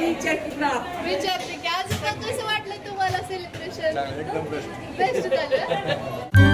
विचारते की? आज कसं वाटलं तुम्हाला सेलिब्रेशन एकदम बेस्ट बेस्ट झालं.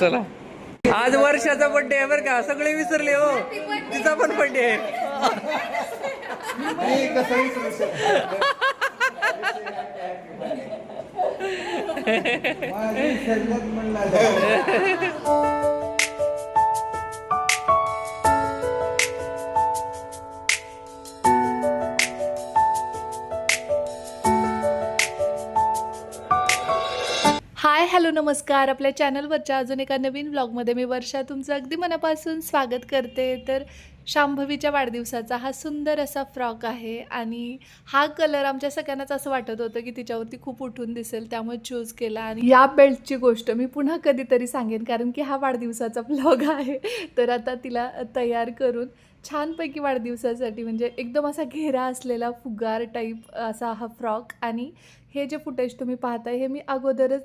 चला. आज वर्षाचा बर्थडे आहे बरं का. सगळे विसरले हो. तिचा पण बर्थडे आहे. हॅलो नमस्कार. आपल्या चॅनलवरच्या अजून एका नवीन ब्लॉगमध्ये मी वर्षा. तुमचं अगदी मनापासून स्वागत करते. तर शांभवीच्या वाढदिवसाचा हा सुंदर असा फ्रॉक आहे आणि हा कलर आमच्या सगळ्यांनाच असं वाटत होतं की तिच्यावरती खूप उठून दिसेल त्यामुळे चूज केला आणि या बेल्टची गोष्ट मी पुन्हा कधीतरी सांगेन कारण की हा वाढदिवसाचा ब्लॉग आहे. तर आता तिला तयार करून छानपैकी वाढदिवसासाठी म्हणजे एकदम असा घेरा असलेला फुगार टाईप असा हा फ्रॉक आणि हे जे फुटेज तुम्ही पाहताय हे मी अगोदरच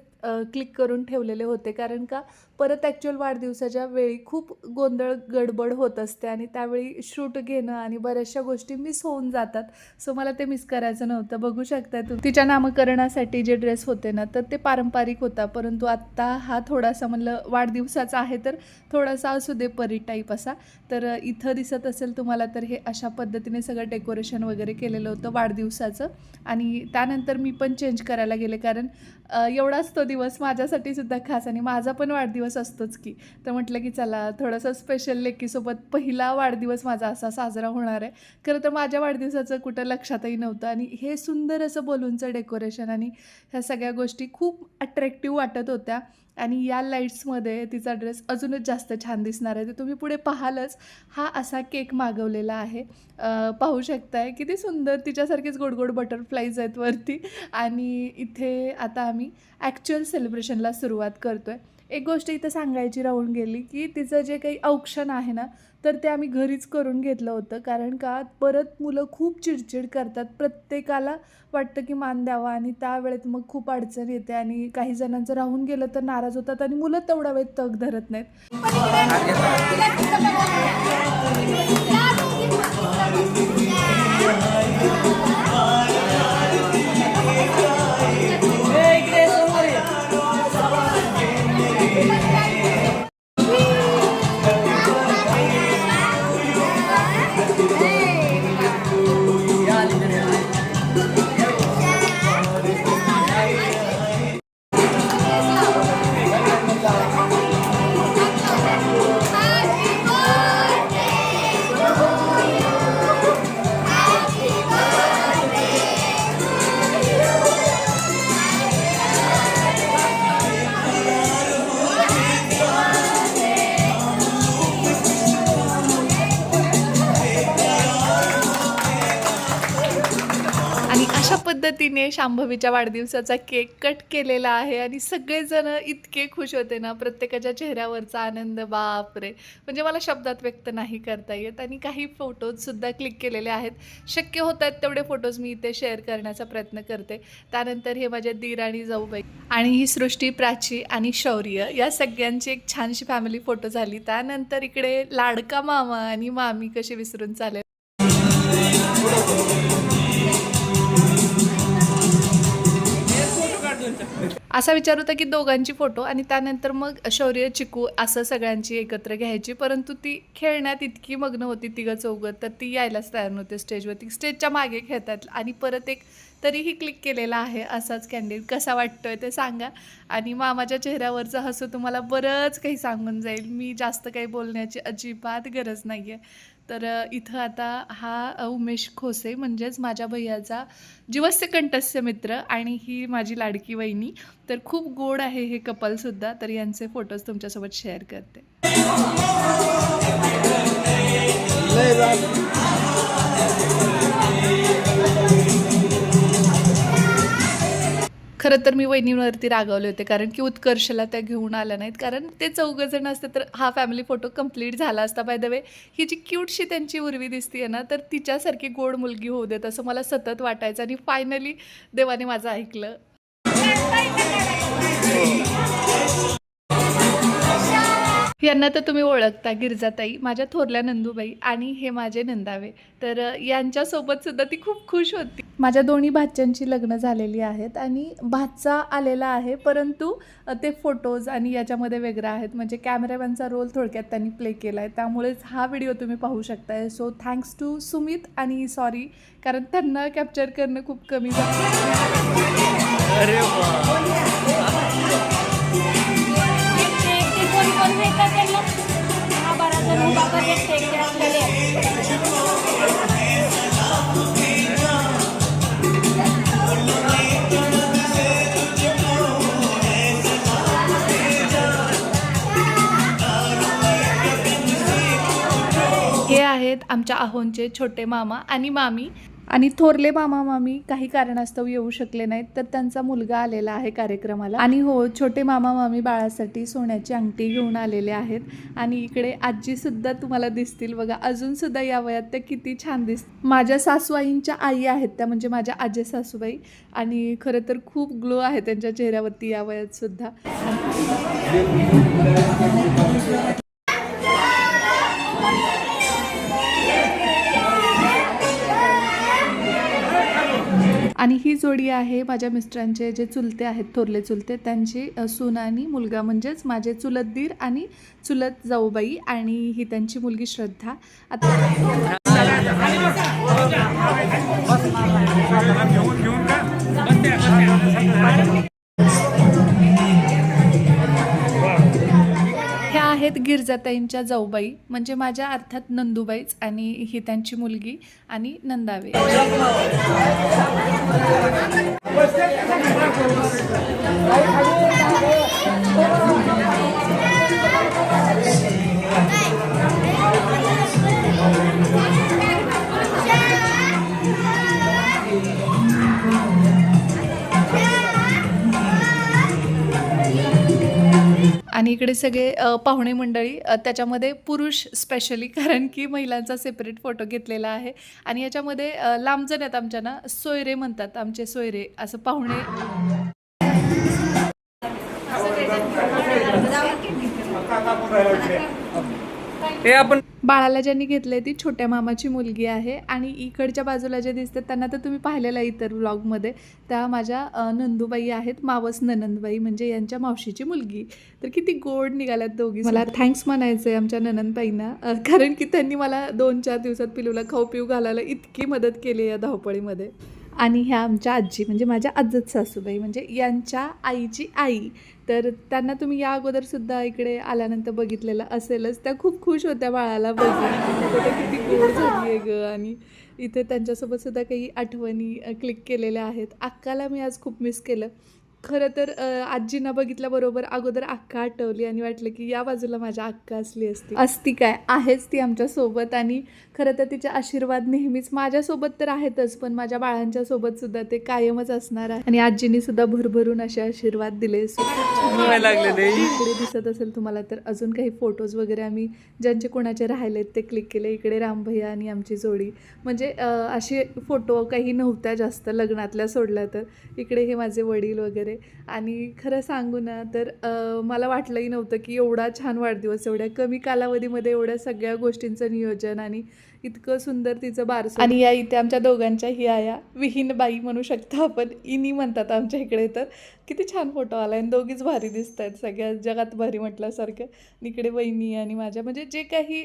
क्लिक करून ठेवलेले होते. कारण का परत ॲक्च्युअल वाढदिवसाच्या वेळी खूप गोंधळ गडबड होत असते आणि त्यावेळी शूट घेणं आणि बऱ्याचशा गोष्टी मिस होऊन जातात. सो मला ते मिस करायचं नव्हतं. बघू शकता तू तिच्या नामकरणासाठी जे ड्रेस होते ना तर ते पारंपरिक होता. परंतु आत्ता हा थोडासा म्हणलं वाढदिवसाचा आहे तर थोडासा असू दे परी टाईप असा. तर इथं दिसत असेल तुम्हाला तर हे अशा पद्धतीने सगळं डेकोरेशन वगैरे केलेलं होतं वाढदिवसाचं. आणि त्यानंतर मी पण चेंज करायला गेले. कारण एवढाच तो दिवस माझ्यासाठी सुद्धा खास आणि माझा पण वाढदिवस असतोच की. तर म्हटलं की चला थोडंसं स्पेशल लेकीसोबत पहिला वाढदिवस माझा असा साजरा होणार आहे. खरं तर माझ्या वाढदिवसाचं कुठं लक्षातही नव्हतं आणि हे सुंदर असं बलूनचं डेकोरेशन आणि ह्या सगळ्या गोष्टी खूप अट्रॅक्टिव्ह वाटत होत्या. आणि या लाईट्समध्ये तिचा ड्रेस अजूनच जास्त छान दिसणार आहे. तर तुम्ही पुढे पाहालच हा असा केक मागवलेला आहे. पाहू शकताय किती सुंदर तिच्यासारखीच गोड गोड बटरफ्लाईज आहेत वरती. आणि इथे आता आम्ही ॲक्च्युअल सेलिब्रेशनला सुरुवात करतो आहे एक गोष्ट इथं सांगायची राहून गेली की तिचं जे काही औक्षण आहे ना तर ते आम्ही घरीच करून घेतलं होतं कारण का परत मुलं खूप चिडचिड करतात प्रत्येकाला वाटतं की मान द्यावा आणि त्यावेळेत मग खूप अडचण येते आणि काही जणांचं राहून गेलं तर नाराज होतात आणि मुलं तेवढा वेळ तग धरत नाहीत शांभवीच्या वाढदिवसाचा केक कट केलेला आहे आणि सगळेजण इतके खुश होते ना प्रत्येकाच्या चेहऱ्यावरचा आनंद बापरे! म्हणजे मला शब्दात व्यक्त नाही करता येत आणि काही फोटोजसुद्धा क्लिक केलेले आहेत. शक्य होत आहेत तेवढे फोटोज मी इथे शेअर करण्याचा प्रयत्न करते. त्यानंतर हे माझ्या दीर आणि जाऊबाई आणि ही सृष्टी प्राची आणि शौर्य या सगळ्यांची एक छानशी फॅमिली फोटो झाली. त्यानंतर इकडे लाडका मामा आणि मामी कशी विसरून चालेल असा विचार होता की दोघांची फोटो आणि त्यानंतर मग शौर्य चिकू असं सगळ्यांची एकत्र घ्यायची. परंतु ती खेळण्यात इतकी मग्न होती तिघं चौघं तर ती यायलाच तयार नव्हती स्टेजवरती स्टेजच्या मागे खेळतात आणि परत एक तरीही क्लिक केलेला आहे असाच कॅन्डिड कसा वाटतोय ते सांगा. आणि मामाच्या चेहऱ्यावरचं हसू तुम्हाला बरंच काही सांगून जाईल. मी जास्त काही बोलण्याची अजिबात गरज नाही आहे तर इथं आता हा उमेश खोसे म्हणजेच माझ्या भैयाचा जीवस्य कंठस्य मित्र आणि ही माझी लाडकी वहिनी. तर खूप गोड आहे हे कपलसुद्धा तर यांचे फोटोज तुमच्यासोबत शेअर करते. खरं तर मी वहिनीवरती रागवले होते कारण की उत्कर्षला त्या घेऊन आल्या नाहीत. कारण ते चौघं जण असते तर हा फॅमिली फोटो कंप्लीट झाला असता. बाय द वे ही जी क्यूटशी त्यांची उर्वी दिसतीये ना तर तिच्यासारखी गोड मुलगी होऊ देत असं मला सतत वाटायचं. आणि फायनली देवाने माझं ऐकलं. हो. यांना तर तुम्ही ओळखता गिरजाताई माझ्या थोरल्या नंदूबाई आणि हे माझे नंदावे. तर यांच्यासोबत सुद्धा ती खूप खुश होती. माझ्या दोन्ही भाच्यांची लग्न झालेली आहेत आणि भाचा आलेला आहे परंतु ते फोटोज आणि याच्यामध्ये वेगळं आहेत. म्हणजे कॅमेरामॅनचा रोल थोडक्यात त्यांनी प्ले केला आहे त्यामुळेच हा व्हिडिओ तुम्ही पाहू शकताय. सो थँक्स टू सुमित आणि सॉरी कारण त्यांना कॅप्चर करणं खूप कमी झालं. कोण त्यांना दहा बारा जण उभा एकटे असलेले हे आहेत आमच्या आहोंचे छोटे मामा आणि मामी. आणि थोरले मामा मामी काही कारणास्तव येऊ शकले नाहीत तर त्यांचा मुलगा आलेला आहे कार्यक्रमाला. आणि हो छोटे मामा मामी बाळासाठी सोन्याची अंगठी घेऊन आलेले आहेत. आणि इकडे आजीसुद्धा तुम्हाला दिसतील बघा अजूनसुद्धा या वयात त्या किती छान दिस माझ्या सासूआईंच्या आई आहेत त्या म्हणजे माझ्या आजे सासूबाई. आणि खरं तर खूप ग्लो आहे त्यांच्या चेहऱ्यावरती या वयातसुद्धा. आणि ही जोडी आहे माझ्या मिस्टरांचे जे चुलते आहेत थोरले चुलते त्यांची सून आणि मुलगा म्हणजेच माझे चुलत दीर आणि चुलत जाऊबाई आणि ही त्यांची मुलगी श्रद्धा. आता आहेत गिरजाताईंच्या जाऊबाई म्हणजे माझ्या अर्थात नंदूबाईच आणि ही त्यांची मुलगी आणि नंदावे. इकडे सगळे पाहुणे मंडळी त्याच्यामध्ये पुरुष स्पेशली कारण की महिलांचा सेपरेट फोटो घेतलेला आहे. आणि याच्यामध्ये लांबजण आहेत आमच्या ना सोयरे म्हणतात आमचे सोयरे असं पाहुणे. हे आपण बाळाला ज्यांनी घेतलंय ती छोट्या मामाची मुलगी आहे आणि इकडच्या बाजूला जे दिसतात त्यांना तर तुम्ही पाहिलेलं आहे इतर व्लॉगमध्ये त्या माझ्या नंदूबाई आहेत मावस ननंदबाई म्हणजे यांच्या मावशीची मुलगी. तर किती गोड निघाल्यात दोघी मला थँक्स म्हणायचं आहे आमच्या ननंदबाईंना कारण की त्यांनी मला दोन चार दिवसात पिलूला खाऊ पिऊ घालायला इतकी मदत केली या धावपळीमध्ये. आणि ह्या आमच्या आजी म्हणजे माझ्या आजच सासूबाई म्हणजे यांच्या आईची आई. तर त्यांना तुम्ही या अगोदरसुद्धा इकडे आल्यानंतर बघितलेलं असेलच. त्या खूप खुश होत्या बाळाला बघून. किती गोड झाली आहे ग. आणि इथे त्यांच्यासोबतसुद्धा काही आठवणी क्लिक केलेल्या आहेत. अक्काला मी आज खूप मिस केलं. खरं तर आजींना बघितल्याबरोबर अगोदर अक्का आठवली आणि वाटलं की या बाजूला माझ्या अक्का असली असती. असती काय? आहेच ती आमच्यासोबत आणि खरं तर तिचे आशीर्वाद नेहमीच माझ्यासोबत तर आहेतच पण माझ्या बाळांच्या सोबत सुद्धा ते कायमच असणार आहे. आणि आजींनी सुद्धा भरभरून असे आशीर्वाद दिले. इकडे दिसत असेल तुम्हाला तर अजून काही फोटोज वगैरे आम्ही ज्यांचे कोणाचे राहिलेत ते क्लिक केले. इकडे रामभैया आणि आमची जोडी. म्हणजे अं, असे फोटो काही नव्हत्या जास्त लग्नातल्या सोडल्या तर. इकडे हे माझे वडील वगैरे. आणि खरं सांगू ना तर मला वाटलंही नव्हतं की एवढा छान वाढदिवस एवढ्या कमी कालावधीमध्ये एवढ्या सगळ्या गोष्टींचं नियोजन आणि इतकं सुंदर तिचं बारसं. आणि या इथे आमच्या दोघांच्या ही आया विहीन बाई म्हणू शकता आपण. इनी म्हणतात आमच्या इकडे तर. किती छान फोटो आला आणि दोघीच भारी दिसत आहेत सगळ्या जगात भारी म्हटल्यासारखं. इकडे वहिनी आणि माझ्या. म्हणजे जे काही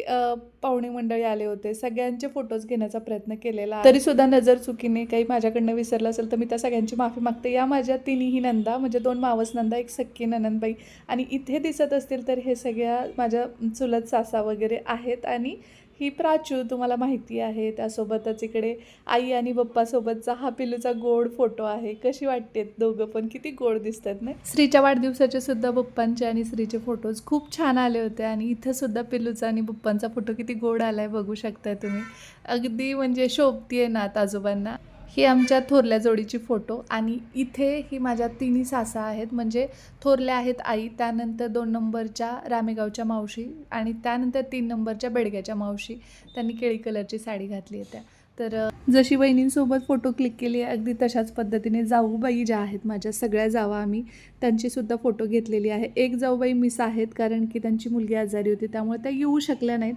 पाहुणे मंडळी आले होते सगळ्यांचे फोटोज घेण्याचा प्रयत्न केलेला. तरी सुद्धा नजर चुकीने काही माझ्याकडनं विसरलं असेल तर मी त्या सगळ्यांची माफी मागते. या माझ्या तिन्ही नंदा म्हणजे दोन मावस नंदा एक सख्खी ननंदबाई. आणि इथे दिसत असतील तर हे सगळ्या माझ्या चुलत सासा वगैरे आहेत. आणि ही प्राचू तुम्हाला माहिती आहे. त्यासोबतच इकडे आई आणि बप्पासोबतचा हा पिल्लूचा गोड फोटो आहे. कशी वाटते दोघं पण? किती गोड दिसतात ना? श्रीच्या वाढदिवसाचे सुद्धा बप्पांचे आणि श्रीचे फोटोज खूप छान आले होते आणि इथं सुद्धा पिल्लूचा आणि बप्पांचा फोटो किती गोड आलाय बघू शकताय तुम्ही. अगदी म्हणजे शोभती आहे नात आजोबांना. ही आमच्या थोरल्या जोडीची फोटो आणि इथे ही माझ्या तिन्ही सासा आहेत. म्हणजे थोरल्या आहेत आई त्यानंतर दोन नंबरच्या रामेगावच्या मावशी आणि त्यानंतर तीन नंबरच्या बेडग्याच्या मावशी. त्यांनी केळी कलरची साडी घातली आहे त्या. तर जशी बहिणींसोबत फोटो क्लिक केली आहे अगदी तशाच पद्धतीने जाऊबाई ज्या आहेत माझ्या सगळ्या जावा आम्ही त्यांचीसुद्धा फोटो घेतलेली आहे. एक जाऊबाई मिस आहेत कारण की त्यांची मुलगी आजारी होती त्यामुळे त्या येऊ शकल्या नाहीत.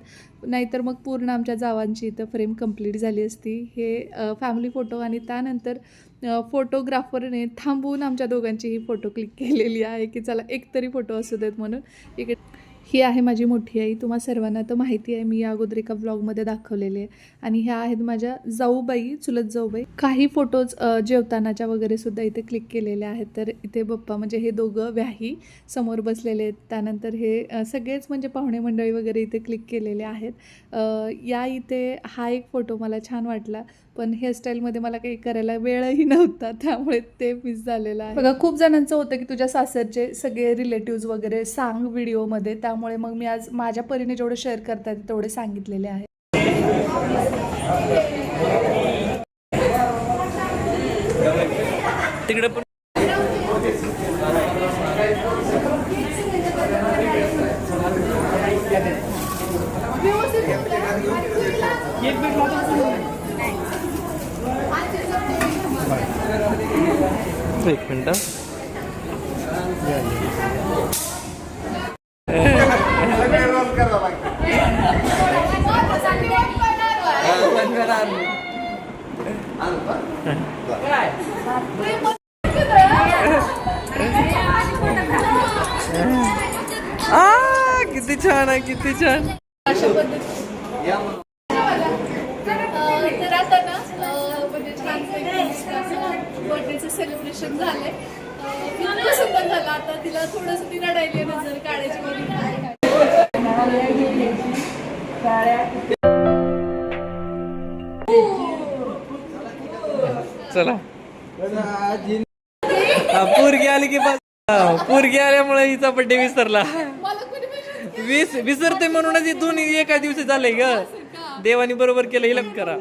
नाहीतर मग पूर्ण आमच्या जावांची इथं फ्रेम कंप्लीट झाली असती. हे फॅमिली फोटो आणि त्यानंतर फोटोग्राफरने थांबवून आमच्या दोघांची ही फोटो क्लिक केलेली आहे की चला एक तरी फोटो असू देत म्हणून. इकडे ही आहे माझी मोठी आई. तुम्हा सर्वांना तर माहिती आहे मी या अगोदर एका ब्लॉगमध्ये दाखवलेले आहे. आणि ह्या आहेत माझ्या जाऊबाई चुलत जाऊबाई. काही फोटोज जेवतानाच्या वगैरे सुद्धा इथे क्लिक केलेले आहेत. तर इथे बप्पा म्हणजे हे दोघं व्याही समोर बसलेले आहेत. त्यानंतर हे सगळेच म्हणजे पाहुणे मंडळी वगैरे इथे क्लिक केलेले आहेत. या इथे हा एक फोटो मला छान वाटला. पण हेअरस्टाईलमध्ये मला काही करायला वेळही नव्हता त्यामुळे ते मिस झालेलं आहे. बघा खूप जणांचं होतं की तुझ्या सासरचे सगळे रिलेटिव्ज वगैरे सांग व्हिडिओमध्ये त्यामुळे मग मी आज माझ्या परीने जेवढं शेअर करता येते तेवढे सांगितलेले आहे. तिकडे पण एक मिनिट लागतं आ किती छान आहे किती छान अशा पद्धतीने तर आता ना अं, म्हणजे छान सेलिब्रेशन झालंय. अं, इतकं सुंदर झालं. आता तिला थोडंसं ती रडायली नजर काढायची वगैरे. चला. पोरगी आली की बस. पोरगी आल्यामुळे हिचा बड्डे विसरला. विस विसरते म्हणूनच दोन्ही एका दिवशी झाले ग. देवानी बरोबर केलं हिला करा.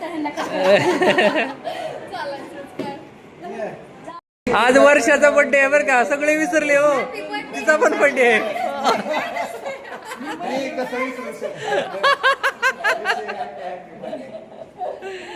ह्यांना काढून. चालायचंच काय. आज वर्षाचा बर्थडे आहे बरं का सगळे विसरले हो. तिचा पण बर्थडे आहे.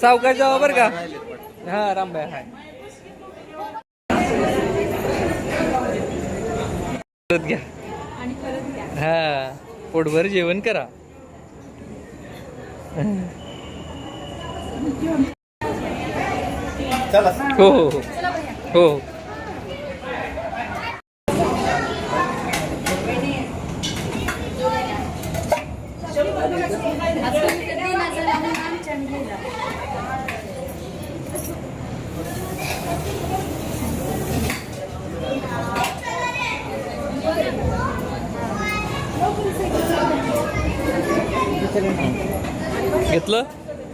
सावकाश जावा बरं का? हा रामबाई हाय. परत घ्या. हा पोटभर जेवण करा. चला हो हो हो हो घेतलं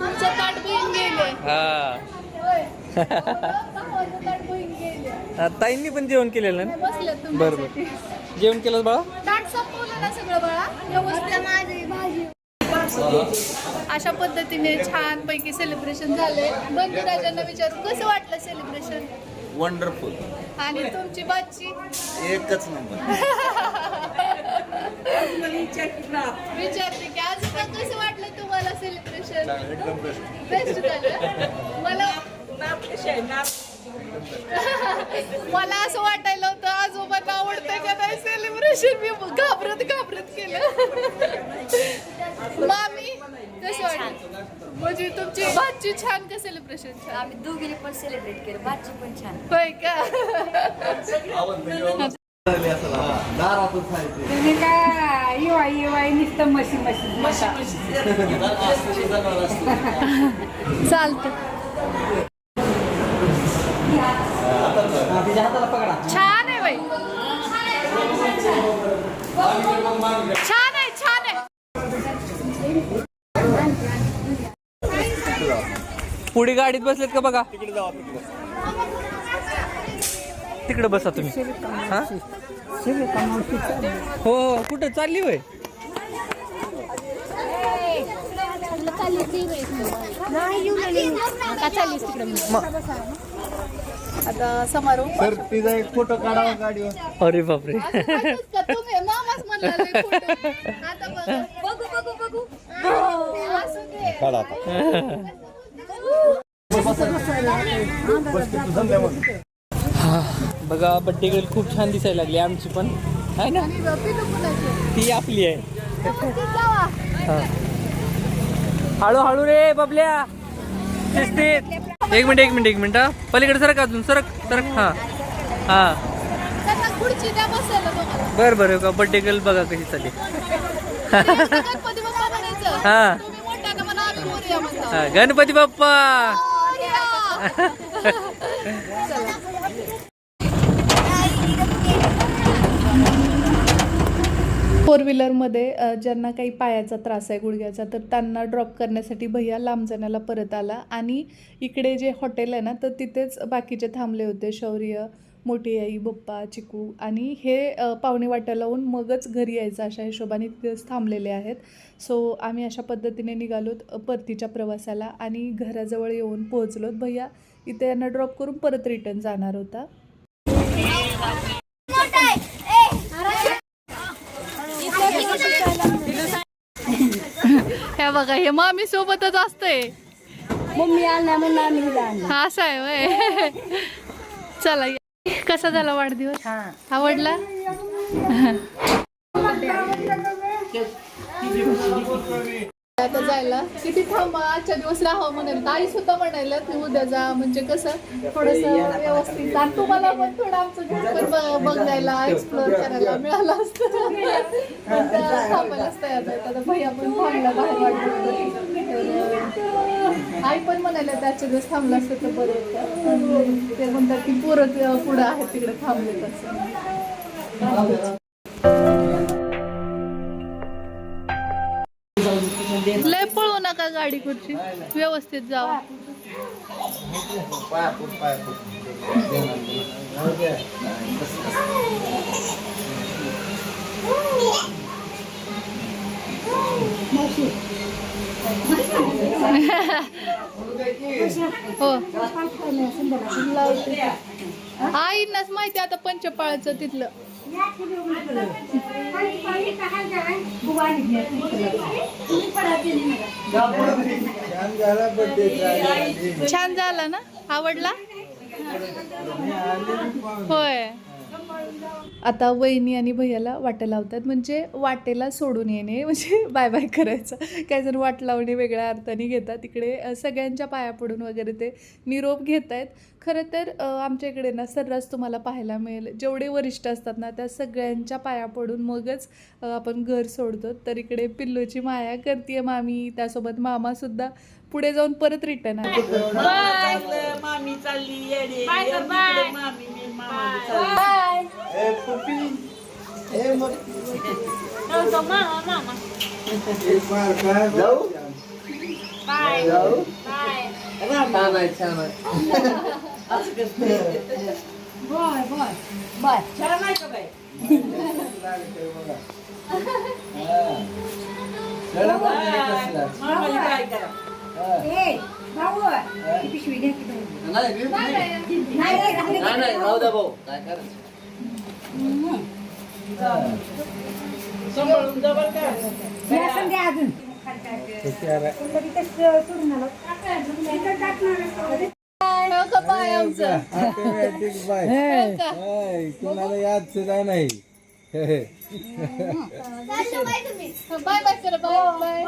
आमचं ताट बहीण गेले हा होय. भावाचं ताट बहीण गेले हा, ताईंनी पण जेवण केलेलं ना? बसले बरं बरं. जेवण केलं बाळा? ताट संपवलं ना सगळं बाळा. व्यवस्थित माझी भाजी. अशा पद्धतीने छान पैकी सेलिब्रेशन झाले बंधुराजांना विचारू कसं वाटलं सेलिब्रेशन वंडरफुल आणि तुमची बच्ची एकच नंबर. विचारते की आज आता कसं वाटलं तुम्हाला सेलिब्रेशन एकदम बेस्ट बेस्ट झालं. मला मला असं वाटायला होतं आजोबांना आवडतंय का नाही सेलिब्रेशन मी घाबरत घाबरत केलं मामी कसं वाटलं? म्हणजे तुमची भाची छान का सेलिब्रेशन छान? आम्ही दोघीने पण सेलिब्रेट केलं. भाजी पण छान. होय का? दारातच खायचे तुम्ही काय येवाय येवाय नुसतं मशी मशी. चालतं. छान आहे बाई. छान आहे छान आहे. पुढे गाडीत बसलेत का बघा? तिकडे बसा तुम्ही. हा? हो हो कुठं? चालली होय? आता समारोह तर तिचा एक फोटो काढावा गाडीवर. अरे बापरे. तुम्ही मामाच म्हणला लय खोटं. आता बघा. बघू बघू बघू. असू दे. बघा बड्डे गर्ल खूप छान दिसायला लागली आमची पण. आहे ना? आणि पिलू कुणाची? ती आपली आहे. जावा. हळूहळू रे बबल्या. शिस्तीत. एक मिनिट एक मिनिट एक मिनिट हा. पलीकडे सरक अजून सरक सरक हा हा. बर बर का बड्डे गर्ल बघा कशी चालली. हा. हा, गणपती बाप्पा फोर व्हीलरमध्ये ज्यांना काही पायाचा त्रास आहे गुडघ्याचा तर त्यांना ड्रॉप करण्यासाठी भैया लांब जाण्याला परत आला. आणि इकडे जे हॉटेल आहे ना तर तिथेच बाकीचे थांबले होते शौर्य मोठी आई बप्पा चिकू. आणि हे पाहुणे वाट्या लावून मगच घरी यायचं अशा हिशोबाने तिथेच थांबलेले आहेत. सो आम्ही अशा पद्धतीने निघालोत परतीच्या प्रवासाला आणि घराजवळ येऊन पोहोचलोत भैया इथे यांना ड्रॉप करून परत रिटर्न जाणार होता. हे बघा हे मामी सोबतच असतंय. मम्मी आणला म्हणून आम्ही हा असं आहे वय चला या. कसा झाला वाढदिवस? आवडला? आता जायला. किती थांबा आजच्या दिवस राहावं म्हणाल. आई सुद्धा म्हणायला की उद्या जा. म्हणजे कसं थोडस व्यवस्थित. आणि तुम्हाला पण थोडं आमचं घर पण बघायला एक्सप्लोर करायला मिळालं असतं. पण थांबायलाच तयार नाही आता भैया पण थांबला बाहेर आई पण म्हणायला त्याच्या दिवस थांबला असतं तर बरं होतं. ते म्हणतात की पोरं पुढं आहेत तिकडे थांबले तसं लय पळू नका गाडी कुठची व्यवस्थित जावा हो. आईनाच माहिती आता पंचपाळाचं तिथलं. छान झाला ना? आवडला? होय. आता वहिनी आणि भैयाला वाटं लावतात. म्हणजे वाटेला सोडून येणे म्हणजे बाय बाय करायचं. काही जण वाट लावणे वेगळ्या अर्थाने घेतात. इकडे सगळ्यांच्या पाया पडून वगैरे ते निरोप घेत आहेत खरं तर आमच्या इकडे ना सर्रास तुम्हाला पाहायला मिळेल. जेवढे वरिष्ठ असतात ना त्या सगळ्यांच्या पाया पडून मगच आपण घर सोडतो. तर इकडे पिल्लूची माया करते मामी. त्यासोबत मामासुद्धा पुढे जाऊन परत रिटर्न आले. मामी चालली येडे. मामी मी मामा ए पुपी ए मग. एक मार काय जाऊ. जाऊ. छान आहे छान आहे. मामाला काय करा. भाऊ, पिशवी घ्या की भाऊ. नाही रे, नाही. नाही, नाही, राहू दे. नाही नाही राहू द्या भाऊ. काय करायचं? अजून. आमचं. कुणाला याद सुद्धा नाही. बाय बाय कर बाय बाय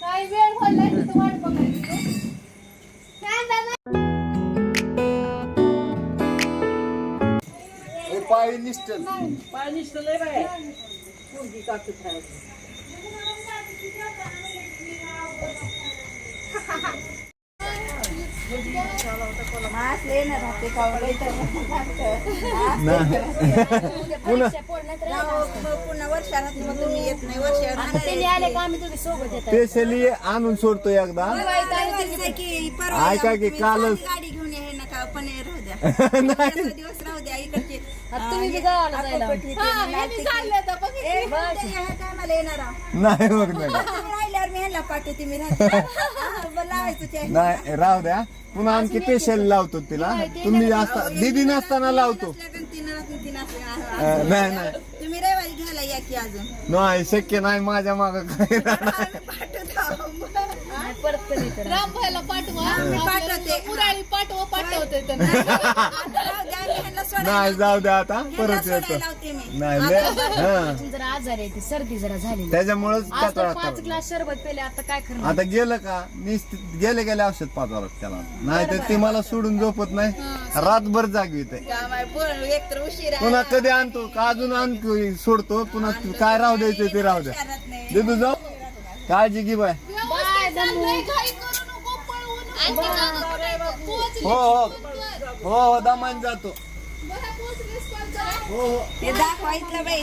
काय वेळ वाट बघायची पाय निष्ठल पाणी बाय मुलगी काकत राहायचं पुन्हा वर्षात मग तुम्ही येत नाही वर्षात त्यांनी आले का आम्ही तुम्ही सोबत येतात स्पेशली आणून सोडतो एकदा. ऐका की कालच गाडी घेऊन ये नका पण राहू द्या पाच दिवस राहू द्या इकडचे. नाही बघ नाही राहिल्यावर मी ह्याला पाठवते मी राहते. लावायचं नाही राहू द्या. पुन्हा आणखी स्पेशल लावतो तिला. तुम्ही असता दीदी नसताना लावतो. नाही नाही. तुम्ही रविवारी घ्यायला या की अजून? नाही शक्य नाही माझ्या माग काय परत पाठवा. पाठवते. पुराळी पाठवा पाठवते नाही जाऊ द्या आता परत येतो. नाही लय- हा. जरा आजार आहे ती सर्दी जरा झाली त्याच्यामुळेच आज तर कटाळा पाच करतो. ग्लास सरबत पेले आता काय करणार? आता गेलं का? निश्चित गेले गेले औषध पाजावं लागतं त्याला. नाही तर ती मला सोडून झोपत नाही. रातभर जागी ते काम आहे पण एक तर उशीर आहे. पुन्हा कधी आणतो? का अजून आणतो? सोडतो. पुन्हा काय राहू द्यायचं ते राहू द्या. नाही देतो जाऊ. काळजी घे बाय. हो हो हो हो दमन जातो हो हो ते दाखवायचं बाई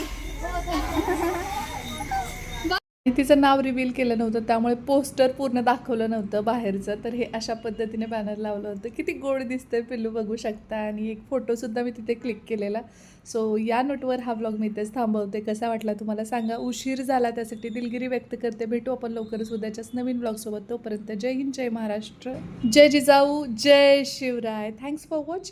तिचं नाव रिव्हील केलं नव्हतं त्यामुळे पोस्टर पूर्ण दाखवलं नव्हतं बाहेरचं. तर हे अशा पद्धतीने बॅनर लावलं होतं. किती गोड दिसतंय पिल्लू बघू शकता. आणि एक फोटोसुद्धा मी तिथे क्लिक केलेला. सो या नोटवर हा ब्लॉग मी इथेच थांबवते. कसा वाटला तुम्हाला सांगा. उशीर झाला त्यासाठी दिलगिरी व्यक्त करते. भेटू आपण लवकरच उद्याच्याच नवीन ब्लॉगसोबत तोपर्यंत जय हिंद जय महाराष्ट्र. जय जिजाऊ जय शिवराय. Thanks for watching